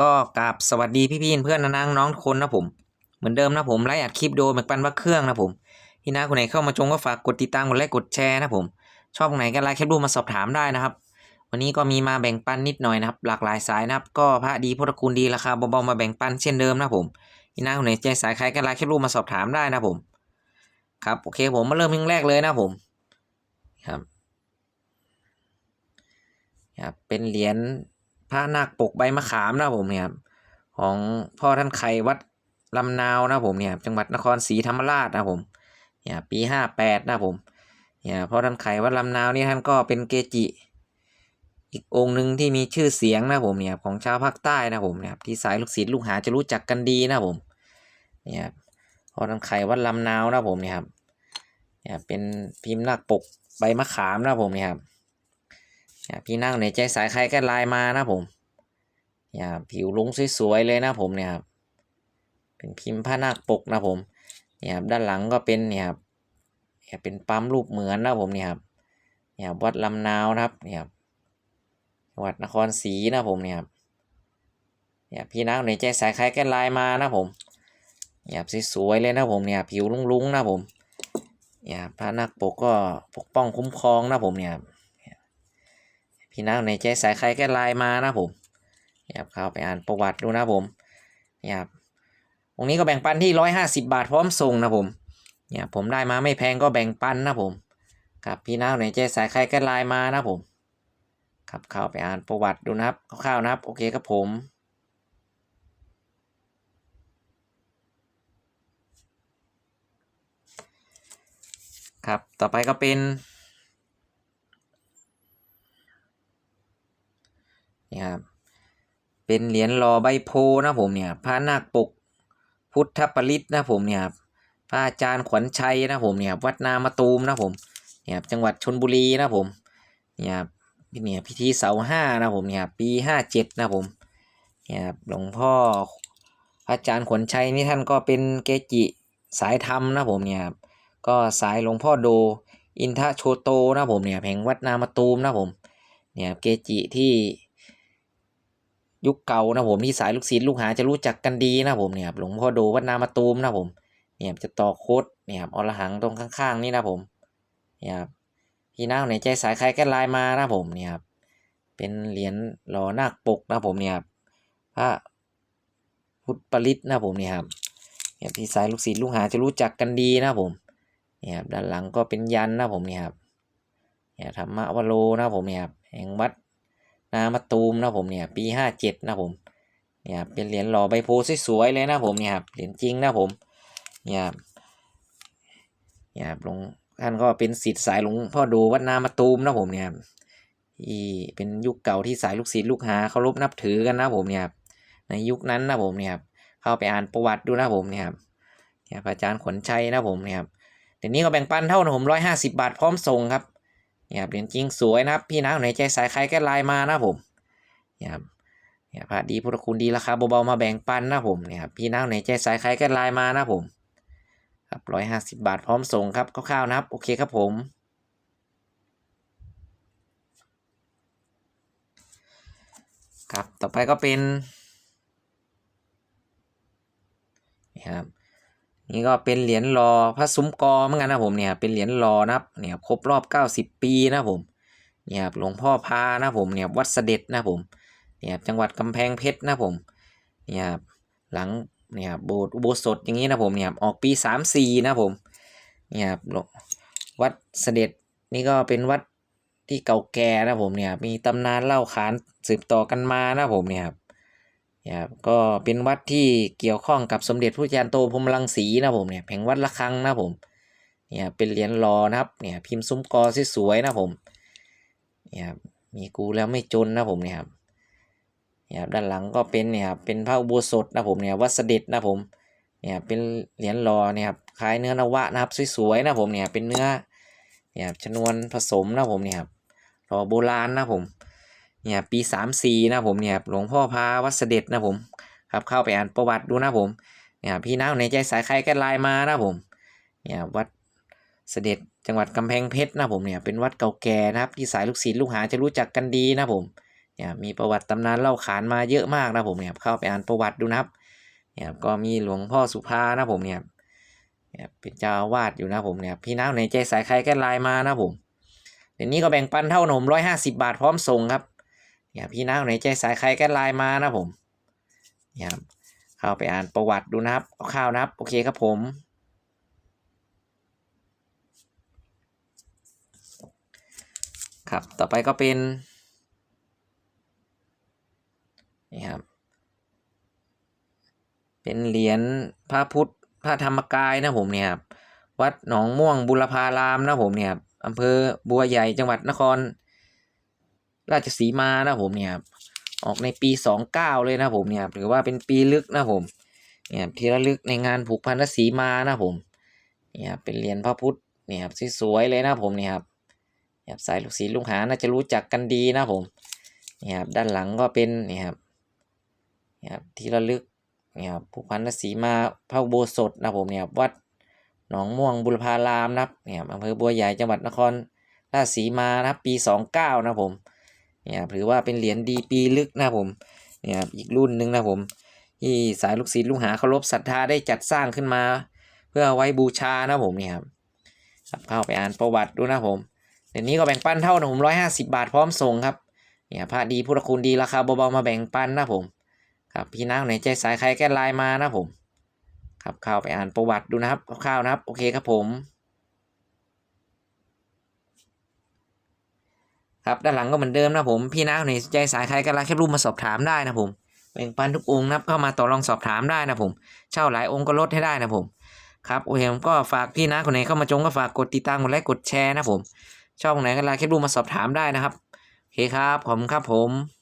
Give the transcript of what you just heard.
ก็กราบสวัสดีพี่ๆเพื่อนน้องน้องทุกคนนะผม เหมือนเดิมนะผมไลฟ์อัดคลิปโดยแม็กปันว่าเครื่องนะผมที่น้าคนไหนเข้ามาชมก็ฝากกดติดตามกดไลค์กดแชร์นะผม ชอบตรงไหนก็ไลค์แคปรูปมาสอบถามได้นะครับ วันนี้ก็มีมาแบ่งปันนิดหน่อยนะครับ หลากหลายสายนะครับ ก็พระดีพุทธคุณดีราคาเบาๆมาแบ่งปันเช่นเดิมนะผมที่น้าคนไหนใจสายใครก็ไลค์แคปรูปมาสอบถามได้นะผม ครับโอเคผมมาเริ่มเรื่องแรกเลยนะผมครับครับเป็นเหรียญ พระนาคปกใบมะขามนะผมเนี่ยของพ่อท่านไขวัดลำนาวนะผมเนี่ยจังหวัดนครศรีธรรมราชนะผมเนี่ยปีห้าแปดนะผมเนี่ยพ่อท่านไขวัดลำนาวนี่ท่านก็เป็นเกจิ อีกองค์หนึ่งที่มีชื่อเสียงนะผมเนี่ยของชาวภาคใต้นะผมเนี่ยที่สายลูกศิษย์ลูกหาจะรู้จักกันดีนะผมเนี่ยพ่อท่านไขวัดลำนาวนะผมเนี่ยครับเนี่ยเป็นพิมพ์หน้าปกใบมะขามนะผมเนี่ยครับ พี่นั่งในใจสายใครก็ไลน์มานะผมเนี่ยผิวลุงสวยๆเลยนะผมเนี่ยครับเป็นพิมพ์ผ้านาคปกนะผมเนี่ยครับด้านหลังก็เป็นเนี่ยครับเนี่ยเป็นปั๊มรูปเหมือนนะผมเนี่ยครับเนี่ยวัดลำนาวนะครับเนี่ยครับจังหวัดนครศรีนะผมเนี่ยครับเนี่ยพี่นั่งในใจสายใครก็ไลน์มานะผมเนี่ยครับสวยๆเลยนะผมเนี่ยผิวลุงๆนะผมเนี่ยพระนักปกก็ปกป้องคุ้มครองนะผมเนี่ย พี่นักในใจสายใครก็ไลน์มานะผมเนี่ยเข้าไปอ่านประวัติดูนะผมเนี่ยตรงนี้ก็แบ่งปันที่ร้อยห้าสิบาทพร้อมส่งนะผมเนี่ยผมได้มาไม่แพงก็แบ่งปันนะผมครับพี่นักในใจสายใครก็ไลน์มานะผมครับเข้าไปอ่านประวัติดูนะครับคร่าวๆนะครับโอเคครับผมครับ ต่อไปก็เป็น นี่ครับเป็นเหรียญรอใบโพนะผมเนี่ยพระนาคปกพุทธปริตนะผมเนี่ยครับพระอาจารย์ขวัญชัยนะผมเนี่ยวัดนามาตูมนะผมเนี่ยจังหวัดชนบุรีนะผมเนี่ยเนี่ยพิธีเสาห้านะผมเนี่ยปีห้าเจ็ดนะผมเนี่ยหลวงพ่อพระอาจารย์ขวัญชัยนี่ท่านก็เป็นเกจิสายธรรมนะผมเนี่ยก็สายหลวงพ่อโดอินทโชโตนะผมเนี่ยแห่งวัดนามาตูมนะผมเนี่ยเกจิที่ ยุคเก่านะผมที่สายลูกศิษย์ลูกหาจะรู้จักกันดีนะผมเนี่ยหลวงพ่อโดวัดนามาตูมนะผมเนี่ยจะต่อโคดเนี่ยอรหังตรงข้างๆนี่นะผมเนี่ยพี่น้าในใจสายใครก็ไลน์มานะผมเนี่ยเป็นเหรียญหล่อนาคปกนะผมเนี่ยพระพุทธปริตนะผมเนี่ยครับเนี่ยพี่สายลูกศิษย์ลูกหาจะรู้จักกันดีนะผมเนี่ยครับด้านหลังก็เป็นยันนะผมเนี่ยครับเนี่ยธรรมะวโรนะผมเนี่ยครับแห่งวัด นามาตูมนะผมเนี่ยปีห้าเจ็ดนะผมเนี่ยเป็นเหรียญหล่อใบโพสวยๆเลยนะผมเนี่ยครับเหรียญจริงนะผมเนี่ยเนี่ยหลวงท่านก็เป็นศิษย์สายหลวงพ่อดูวัดนามาตูมนะผมเนี่ยครับที่เป็นยุคเก่าที่สายลูกศิษย์ลูกหาเคารพนับถือกันนะผมเนี่ยในยุคนั้นนะผมเนี่ยเข้าไปอ่านประวัติดูนะผมเนี่ยเนี่ยอาจารย์ขนชัยนะผมเนี่ยเดี๋ยวนี้ก็แบ่งปันเท่านะผมร้อยห้าสิบาทพร้อมส่งครับ เนี่ยครับเหรียญจริงสวยนะครับ พี่น้าไหนใจสายใครก็ไลน์มานะผมเนี่ยครับเนี่ยพระดีพุทธคุณดีราคาเบาๆมาแบ่งปันนะผมเนี่ยครับพี่น้าไหนใจสายใครก็ไลน์มานะผมครับร้อยห้าสิบาทพร้อมส่งครับคร่าวๆนะครับ โอเคครับผมครับต่อไปก็เป็นนี่ครับ นี่ก็เป็นเหรียญรอพระซุ้มกอเหมือนกันนะผมเนี่ยเป็นเหรียญรอนะครับเนี่ยครบรอบเก้าสิบปีนะผมเนี่ยหลวงพ่อพานะผมเนี่ยวัดเสด็จนะผมเนี่ยจังหวัดกำแพงเพชรนะผมเนี่ยหลังเนี่ยโบสถ์อุโบสถอย่างนี้นะผมเนี่ยออกปีสามสี่นะผมเนี่ยวัดเสด็จนี่ก็เป็นวัดที่เก่าแก่นะผมเนี่ยมีตำนานเล่าขานสืบต่อกันมานะผมเนี่ยครับ เนี่ยก็เป็นวัดที่เกี่ยวข้องกับสมเด็จพระจารย์โตพรมรังสีนะผมเนี่ยแผงวัดละคังนะผมเนี่ยเป็นเหรียญรอนะครับเนี่ยพิมพ์ซุ้มกอสวยๆนะผมเนี่ยมีกูแล้วไม่จนนะผมเนี่ยครับเนี่ยด้านหลังก็เป็นเนี่ยครับเป็นพระอุโบสถนะผมเนี่ยวัดเสด็จนะผมเนี่ยเป็นเหรียญรอเนี่ยครับคล้ายเนื้อนวะนะครับสวยๆนะผมเนี่ยเป็นเนื้อเนี่ยชนวนผสมนะผมเนี่ยครับรอโบราณนะผม เนี่ยปีสามสี่นะผมเนี่ยหลวงพ่อพาวัดเสด็จนะผมครับเข้าไปอ่านประวัติดูนะผมเนี่ยพี่น้าในใจสายใครก็ไลน์มานะผมเนี่ยวัดเสด็จจังหวัดกำแพงเพชรนะผมเนี่ยเป็นวัดเก่าแก่นะครับที่สายลูกศิษย์ลูกหาจะรู้จักกันดีนะผมเนี่ยมีประวัติตำนานเล่าขานมาเยอะมากนะผมเนี่ยเข้าไปอ่านประวัติดูนะครับเนี่ยก็มีหลวงพ่อสุภานะผมเนี่ยเนี่ยเป็นเจ้าวาสอยู่นะผมเนี่ยพี่น้าในใจสายใครแก้ไลน์มานะผมเดี๋ยวนี้ก็แบ่งปันเท่าหนมร้อยห้าสิบาทพร้อมส่งครับ เนี่ยพี่น้าในใจสายใครแก้ไลน์มานะผมเนี่ยครับเข้าไปอ่านประวัติดูนะครับคร่าวนะครับ โอเคครับผม ครับต่อไปก็เป็นนี่ครับเป็นเหรียญพระพุทธพระธรรมกายนะผมเนี่ยครับวัดหนองม่วงบุรพารามนะผมเนี่ยครับอำเภอบัวใหญ่จังหวัดนคร ราชสีมานะผมเนี่ยออกในปีสองเก้าเลยนะผมเนี่ยหรือว่าเป็นปีลึกนะผมเนี่ยที่ระลึกในงานผูกพันธสีมานะผมเนี่ยเป็นเหรียญพระพุทธเนี่ยครับสวยๆเลยนะผมเนี่ยครับเนี่ยสายลูกศิษย์ลูกหาน่าจะรู้จักกันดีนะผมเนี่ยครับด้านหลังก็เป็นเนี่ยครับเนี่ยครับที่ระลึกเนี่ยครับผู้พันธสีมาพระโบสถนะผมเนี่ยวัดหนองม่วงบุรพารามนะครับเนี่ยอำเภอบัวใหญ่จังหวัดนครราชสีมานะปีสองเก้านะผม เนี่ยครับถือว่าเป็นเหรียญดีปีลึกนะผมเนี่ยอีกรุ่นหนึ่งนะผม ที่สายลูกศิษย์ลูกหาเคารพศรัทธาได้จัดสร้างขึ้นมา เพื่อไว้บูชานะผมเนี่ยครับครับเข้าไปอ่านประวัติดูนะผมเดี๋ยวนี้ก็แบ่งปันเท่านะผมร้อยห้าสิบาทพร้อมส่งครับเนี่ยพระดีพุทธคุณดีราคาเบาๆมาแบ่งปันนะผมครับพี่น้าไหนใจสายใครแก้ไลน์มานะผมครับเข้าไปอ่านประวัติดูนะครับคร่าวๆนะครับ โอเคครับผม ครับด้านหลังก็เหมือนเดิมนะผมพี่น้าไหนใจสายใครก็รักแคปรูปมาสอบถามได้นะผมแบ่งปันทุกองค์นะครับเข้ามาต่อรองสอบถามได้นะผมเช่าหลายองค์ก็ลดให้ได้นะผมครับโอเคผมก็ฝากพี่นะคนไหนเข้ามาจงก็ฝากกดติดตามกดไลค์กดแชร์นะผมช่องไหนก็ไลน์แคปรูปมาสอบถามได้นะครับโอเคครับผมครับผม